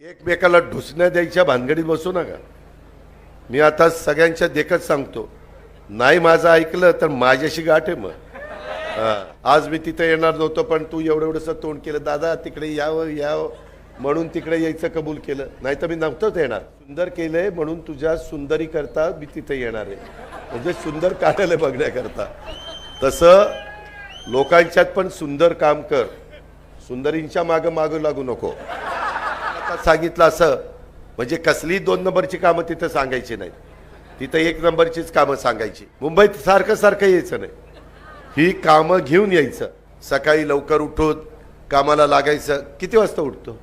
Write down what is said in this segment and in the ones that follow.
एकमेकाला ढुसण्या द्यायच्या भानगडीत बसू नका. मी आता सगळ्यांच्या देखत सांगतो नाही माझं ऐकलं तर माझ्याशी गाठ आहे मग. आज मी तिथं येणार नव्हतो पण तू एवढं एवढंसं तोंड केलं दादा तिकडे यावं यावं म्हणून तिकडे यायचं कबूल केलं. नाही तर मी नव्हतंच येणार. सुंदर केलंय म्हणून तुझ्या सुंदरी करता मी तिथे येणार आहे. म्हणजे सुंदर काढायला बघण्याकरता. तसं लोकांच्यात पण सुंदर काम कर. सुंदरींच्या मागं मागं लागू नको. आता सांगितलं असं. म्हणजे कसली दोन नंबरची कामं तिथं सांगायची नाही तिथं एक नंबरचीच कामं सांगायची. मुंबईत सारखं सारखं यायचं नाही. ही कामं घेऊन यायचं. सकाळी लवकर उठून कामाला लागायचं. किती वाजता उठतो?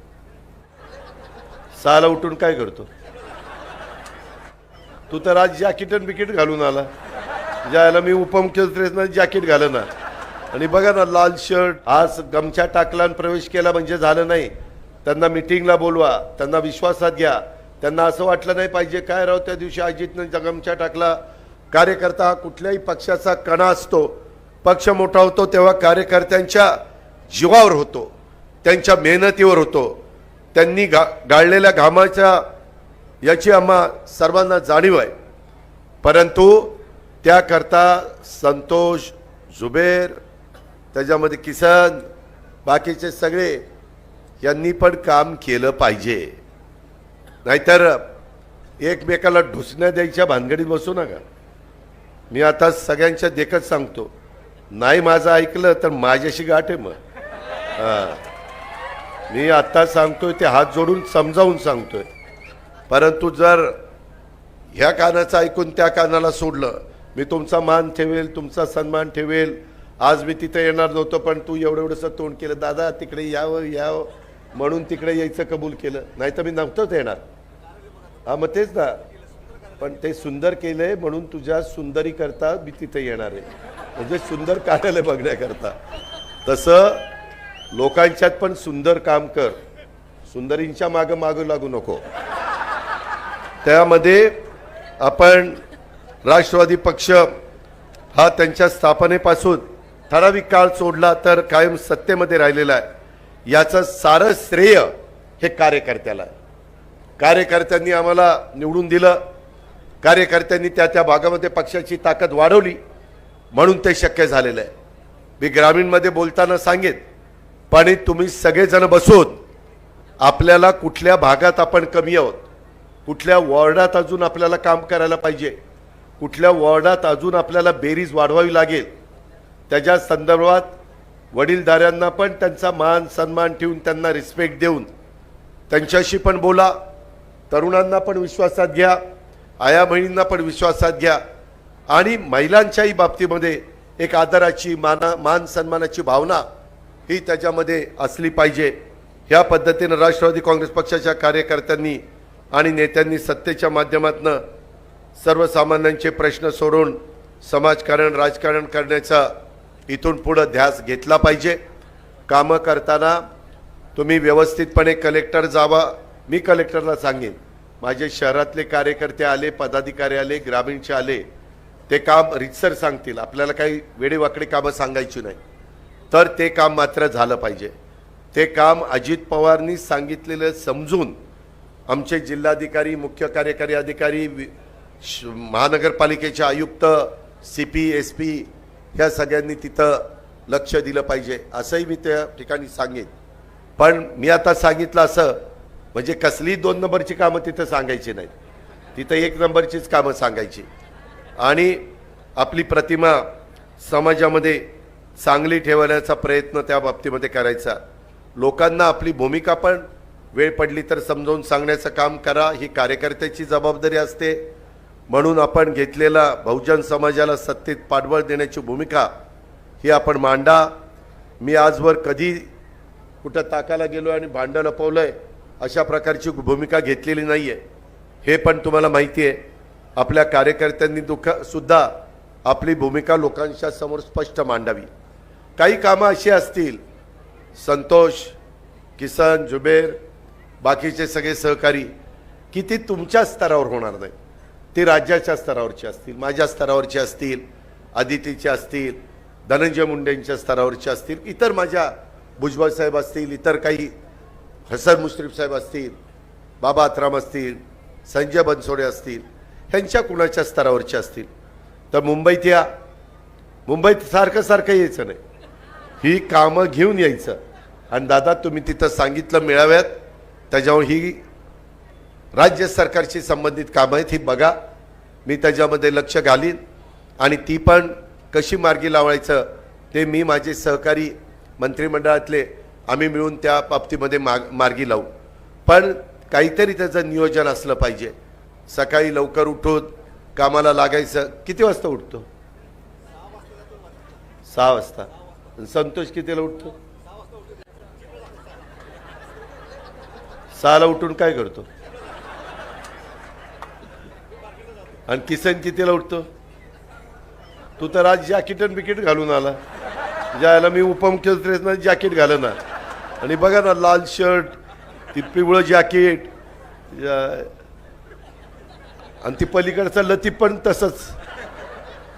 सहाला उठून काय करतो? तू तर आज जॅकेट आणि बिकीट घालून आला. ज्याला मी उपमुख्यमंत्र्यांना जॅकेट घालं ना आणि बघा ना लाल शर्ट आज गमछा टाकला आणि प्रवेश केला म्हणजे झालं नाही. त्यांना मिटिंगला बोलवा त्यांना विश्वासात घ्या. त्यांना असं वाटलं नाही पाहिजे काय राव त्या दिवशी अजितनं जगमच्या टाकला. कार्यकर्ता हा कुठल्याही पक्षाचा कणा असतो. पक्ष मोठा होतो तेव्हा कार्यकर्त्यांच्या जीवावर होतो त्यांच्या मेहनतीवर होतो. त्यांनी गा गाळलेल्या घामाच्या याची आम्हा सर्वांना जाणीव आहे. परंतु त्याकरता संतोष जुबेर त्याच्यामध्ये किसन बाकीचे सगळे यांनी पण काम केलं पाहिजे. नाहीतर एकमेकाला ढुसण्या द्यायच्या भानगडीत बसू नका. मी आता सगळ्यांच्या देखत सांगतो नाही माझं ऐकलं तर माझ्याशी गाठ आहे मग. हां. मी आत्ता सांगतोय ते हात जोडून समजावून सांगतोय. परंतु जर ह्या कानाचं ऐकून त्या कानाला सोडलं मी तुमचा मान ठेवेल तुमचा सन्मान ठेवेल. आज मी तिथे येणार नव्हतो पण तू एवढं एवढंसं तोंड केलं दादा तिकडे यावं यावं. म्हणून तिकडे यायचं कबूल केलं. नाही तर मी नव्हतंच येणार. हा मग तेच ना. पण ते सुंदर केलंय म्हणून तुझ्या सुंदरीकरता मी तिथे येणार आहे. म्हणजे सुंदर कार्यालय बघण्याकरता. तसं लोकांच्यात पण सुंदर काम कर. सुंदरींच्या मागं मागं लागू नको. त्यामध्ये आपण राष्ट्रवादी पक्ष हा त्यांच्या स्थापनेपासून ठराविक काळ सोडला तर कायम सत्तेमध्ये राहिलेला आहे. याचं सारं श्रेय हे कार्यकर्त्याला कार्यकर्त्यांनी आम्हाला निवडून दिलं. कार्यकर्त्यांनी त्या त्या भागामध्ये पक्षाची ताकद वाढवली. म्हणून ते शक्य झालेलं आहे. मी ग्रामीणमध्ये बोलताना सांगेन पण तुम्ही सगळेजण बसून आपल्याला कुठल्या भागात आपण कमी आहोत कुठल्या वॉर्डात अजून आपल्याला काम करायला पाहिजे कुठल्या वॉर्डात अजून आपल्याला बेरीज वाढवावी लागेल त्याच्या संदर्भात वडीलधाऱ्यांना पण त्यांचा मान सन्मान ठेवून त्यांना रिस्पेक्ट देऊन त्यांच्याशी पण बोला तरुणांना पण विश्वासात घ्या आया बहिणींना पण विश्वासात घ्या आणि महिलांच्याही बाबतीमध्ये एक आदराची माना मान सन्मानाची भावना ही त्याच्यामध्ये असली पाहिजे. ह्या पद्धतीनं राष्ट्रवादी काँग्रेस पक्षाच्या कार्यकर्त्यांनी आणि नेत्यांनी सत्तेच्या माध्यमातून सर्वसामान्यांचे प्रश्न सोडून समाजकारण राजकारण करण्याचा इथून पुढं ध्यास घेतला पाहिजे. कामं करताना तुम्ही व्यवस्थितपणे कलेक्टर जावा. मी कलेक्टरला सांगेन माझे शहरातले कार्यकर्ते आले पदाधिकारी आले ग्रामीणचे आले ते काम रितसर सांगतील. आपल्याला काही वेडेवाकडे कामं सांगायची नाही. तर ते काम मात्र झालं पाहिजे. ते काम अजित पवारनी सांगितलेलं समजून आमचे जिल्हाधिकारी मुख्य कार्यकारी अधिकारी वि- श- महानगरपालिकेचे आयुक्त सी पी एस पी ह्या सगळ्यांनी तिथं लक्ष दिलं पाहिजे असंही मी त्या ठिकाणी सांगेन. पण मी आता सांगितलं असं म्हणजे कसलीही दोन नंबरची कामं तिथं सांगायची नाहीत. तिथं एक नंबरचीच कामं सांगायची. आणि आपली प्रतिमा समाजामध्ये चांगली ठेवण्याचा प्रयत्न त्या बाबतीमध्ये करायचा. लोकांना आपली भूमिका पण वेळ पडली तर समजावून सांगण्याचं काम करा ही कार्यकर्त्याची जबाबदारी असते. म्हणून आपण घेतलेला बहुजन समाजाला सत्तेत पाठबळ देण्याची भूमिका ही आपण मांडा. मी आजवर कधी कुठं ताकाला गेलो आणि भांडं लपवलं आहे अशा प्रकारची भूमिका घेतलेली नाही आहे हे पण तुम्हाला माहिती आहे. आपल्या कार्यकर्त्यांनी दुःख सुद्धा आपली भूमिका लोकांच्या समोर स्पष्ट मांडावी. काही कामं अशी असतील. संतोष किसन जुबेर बाकीचे सगळे सहकारी की ती तुमच्या स्तरावर होणार नाही ती राज्याच्या स्तरावरची असतील माझ्या स्तरावरची असतील आदितीचे असतील धनंजय मुंडेंच्या स्तरावरचे असतील इतर माझ्या भुजबळ साहेब असतील इतर काही हसन मुश्रीफ साहेब असतील बाबा आत्राम असतील संजय बनसोडे असतील ह्यांच्या कुणाच्या स्तरावरच्या असतील? तर मुंबईत या. मुंबईत सारखं सारखं यायचं नाही. ही कामं घेऊन यायचं. आणि दादा तुम्ही तिथं सांगितलं मिळाव्यात. त्याच्यावर ही राज्य सरकारशी संबंधित कामं आहेत ही बघा. मी त्याच्यामध्ये लक्ष घालीन. आणि ती पण कशी मार्गी लावायचं ते मी माझे सहकारी मंत्रिमंडळातले आम्ही मिळून त्या बाबतीमध्ये माग मार्गी लावू. पण काहीतरी त्याचं नियोजन असलं पाहिजे. सकाळी लवकर उठून कामाला लागायचं. किती वाजता उठतो? सहा वाजता. संतोष कितीला उठतो? सहाला उठून काय करतो? आणि किसन कितीला उठतो? तू तर आज जॅकेट आणि बिकेट घालून आला. ज्याला मी उपमुख्यमंत्र्यांना जॅकेट घालना आणि बघा ना लाल शर्ट ती पिवळं जॅकेट आणि ती पलीकडचा लतीफ पण तसंच.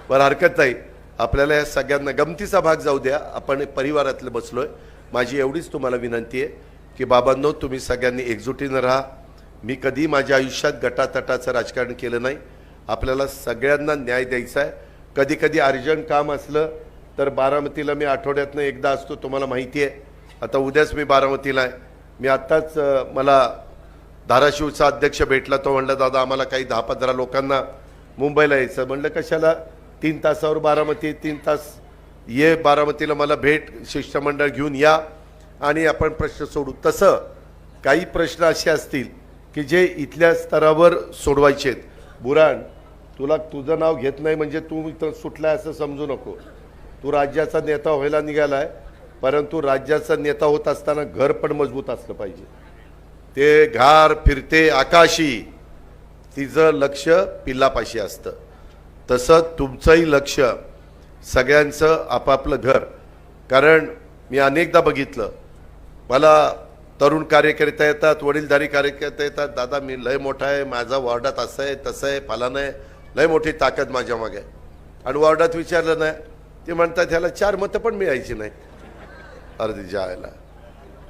बरं हरकत नाही. आपल्याला या सगळ्यांना गमतीचा भाग जाऊ द्या. आपण परिवारातलं बसलो आहे माझी एवढीच तुम्हाला विनंती आहे की बाबांनो तुम्ही सगळ्यांनी एकजुटीनं राहा. मी कधी माझ्या आयुष्यात गटातटाचं राजकारण केलं नाही. आपल्याला सगळ्यांना न्याय द्यायचा आहे. कधी कधी अर्जंट काम असलं तर बारामतीला मी आठवड्यातनं एकदा असतो तुम्हाला माहिती आहे. आता उद्याच मी बारामतीला आहे. मी आत्ताच मला धाराशिवचा अध्यक्ष भेटला तो म्हणला दादा आम्हाला काही दहा पंधरा लोकांना मुंबईला यायचं. म्हणलं कशाला? तीन तासावर बारामती तीन तास ये बारामतीला मला भेट शिष्टमंडळ घेऊन या आणि आपण प्रश्न सोडू. तसं काही प्रश्न असे असतील की जे इथल्या स्तरावर सोडवायचे आहेत. बुराण तुला तुझं नाव घेत नाही म्हणजे तू इथं सुटलाय असं समजू नको. तू राज्याचा नेता व्हायला निघालाय परंतु राज्याचा नेता होत असताना घर पण मजबूत असलं पाहिजे. ते घार फिरते आकाशी तिचं लक्ष पिल्लापाशी असतं. तसं तुमचंही लक्ष सगळ्यांचं आपापलं घर. कारण मी अनेकदा बघितलं मला तरुण कार्यकर्ता येतात वडीलधारी कार्यकर्ता येतात दादा मी लय मोठा आहे माझा वॉर्डात असं आहे तसं आहे फलानं आहे. लय मोठी ताकद माझ्या मागे. आणि वॉर्डात विचारलं नाही. ते म्हणतात ह्याला चार मतं पण मिळायची नाही अर्धी जायला.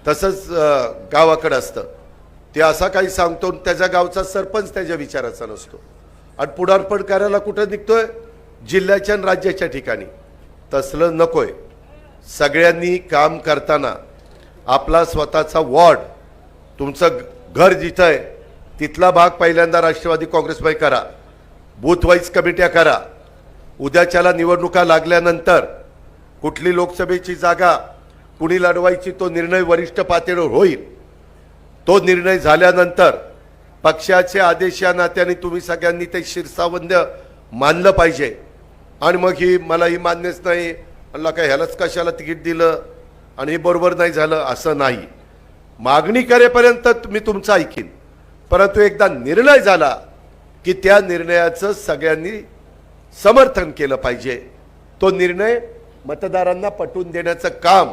तसंच गावाकडं असतं. ते असा काही सांगतो आणि त्याच्या गावचा सरपंच त्याच्या विचाराचा नसतो. आणि पुढारपण करायला कुठं निघतोय? जिल्ह्याच्या आणि राज्याच्या ठिकाणी. तसलं नकोय. सगळ्यांनी काम करताना आपला स्वतःचा वॉर्ड तुमचं घर जिथं आहे तिथला भाग पहिल्यांदा राष्ट्रवादी काँग्रेसमध्ये करा. बूथवाईज कमिट्या करा. उद्याच्याला निवडणुका लागल्यानंतर कुठली लोकसभेची जागा कुणी लढवायची तो निर्णय वरिष्ठ पातळीवर होईल. तो निर्णय झाल्यानंतर पक्षाचे आदेश या नात्याने तुम्ही सगळ्यांनी ते शिरसावंद मानलं पाहिजे. आणि मग ही मला ही मान्यच नाही. मला काय ह्यालाच कशाला तिकीट दिलं? आणि हे बरोबर नाही झालं असं नाही. मागणी करेपर्यंत मी तुमचं ऐकीन. परंतु एकदा निर्णय झाला की त्या निर्णयाचं सगळ्यांनी समर्थन केलं पाहिजे. तो निर्णय मतदारांना पटवून देण्याचं काम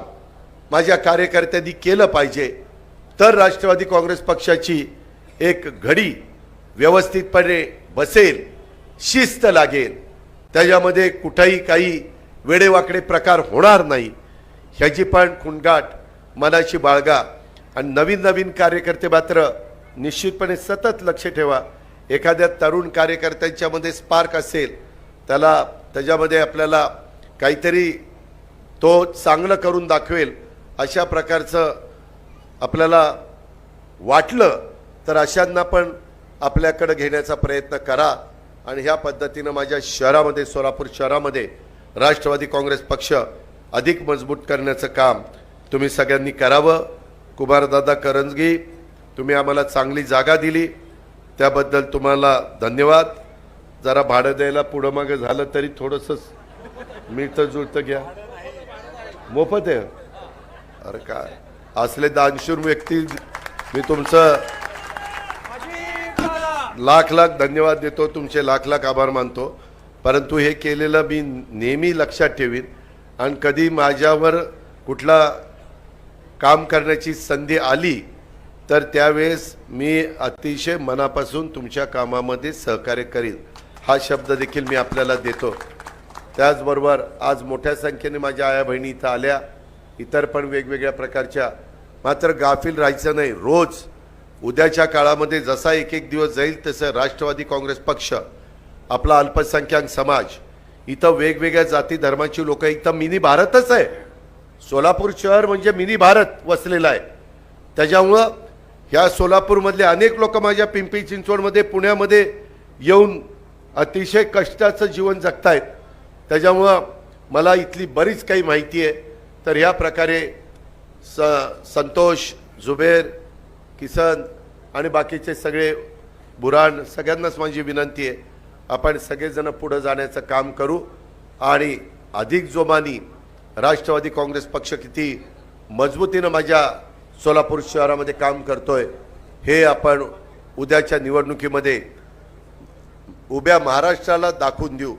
माझ्या कार्यकर्त्यांनी केलं पाहिजे. तर राष्ट्रवादी काँग्रेस पक्षाची एक घडी व्यवस्थितपणे बसेल शिस्त लागेल. त्याच्यामध्ये कुठंही काही वेडेवाकडे प्रकार होणार नाही. ह्याची पण खुणगाट मनाची बाळगा. आणि नवीन नवीन कार्यकर्ते मात्र निश्चितपणे सतत लक्ष ठेवा. एखाद्या तरुण कार्यकर्त्यांच्यामध्ये स्पार्क असेल त्याला त्याच्यामध्ये आपल्याला काहीतरी तो चांगलं करून दाखवेल अशा प्रकारचं आपल्याला वाटलं तर अशांना पण आपल्याकडं घेण्याचा प्रयत्न करा. आणि ह्या पद्धतीनं माझ्या शहरामध्ये सोलापूर शहरामध्ये राष्ट्रवादी काँग्रेस पक्ष अधिक मजबूत करण्याचं काम तुम्ही सगळ्यांनी करावं. कुमारदादा करंजगी तुम्ही आम्हाला चांगली जागा दिली. त्याबद्दल तुम्हाला धन्यवाद. जरा भाडं द्यायला पुढं मागं झालं तरी थोडंसं मिळतं जुळतं घ्या. मोफत आहे. अरे काय? असले दानशूर व्यक्ती मी तुमचं लाख लाख धन्यवाद देतो तुमचे लाख लाख आभार मानतो. परंतु हे केलेलं मी नेहमी लक्षात ठेवीन. आणि कधी माझ्यावर कुठला काम करण्याची संधी आली तर त्यावेळेस मी अतिशय मनापासून तुमच्या कामामध्ये सहकार्य करीन. हा शब्द देखील मी आपल्याला देतो. त्याचबरोबर आज मोठ्या संख्येने माझ्या आया बहिणी इथं आल्या. इतर पण वेगवेगळ्या प्रकारच्या. मात्र गाफील राहायचं नाही. रोज उद्याच्या काळामध्ये जसा एक एक दिवस जाईल तसं राष्ट्रवादी काँग्रेस पक्ष आपला अल्पसंख्याक समाज इथं वेगवेगळ्या जाती धर्माची लोक इथं मिनी भारतच आहे. सोलापूर शहर म्हणजे मिनी भारत वसलेला आहे. त्याच्यामुळं ह्या सोलापूरमधले अनेक लोक माझ्या पिंपरी चिंचवडमध्ये पुण्यामध्ये येऊन अतिशय कष्टाचं जीवन जगतायत. त्याच्यामुळं मला इथली बरीच काही माहिती आहे. तर ह्या प्रकारे स संतोष जुबेर किसन आणि बाकीचे सगळे बुराण सगळ्यांनाच माझी विनंती आहे. आपण सगळेजण पुढं जाण्याचं काम करू आणि अधिक जोमानी राष्ट्रवादी काँग्रेस पक्ष किती मजबूतीनं माझ्या सोलापूर शहरामध्ये काम करतोय. हे आपण उद्याच्या निवडणुकीमध्ये उभ्या महाराष्ट्राला दाखवून देऊ.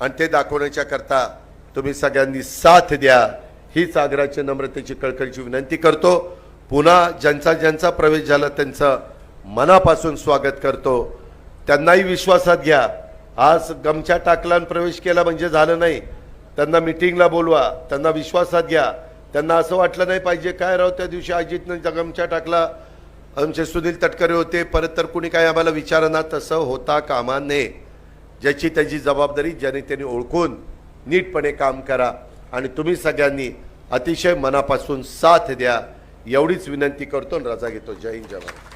आणि ते दाखवण्याच्या करता तुम्ही सगळ्यांनी साथ द्या. हीच आग्रहाची नम्रतेची कळकळीची विनंती करतो. पुन्हा ज्यांचा ज्यांचा प्रवेश झाला त्यांचं मनापासून स्वागत करतो. त्यांनाही विश्वासात घ्या. आज गमछा टाकला आणि प्रवेश केला म्हणजे झालं नाही. त्यांना मिटिंगला बोलवा. त्यांना विश्वासात घ्या. त्यांना असं वाटलं नाही पाहिजे काय राव त्या दिवशी अजितनं गमछा टाकला. आमचे सुनील तटकरे होते परत तर कुणी काय आम्हाला विचारणार? तसं होता कामा नये ज्याची त्याची जबाबदारी ज्याने त्याने ओळखून नीटपणे काम करा. आणि तुम्ही सगळ्यांनी अतिशय मनापासून साथ द्या. एवढीच विनंती करतो आणि रजा घेतो. जय हिंद जय भारत.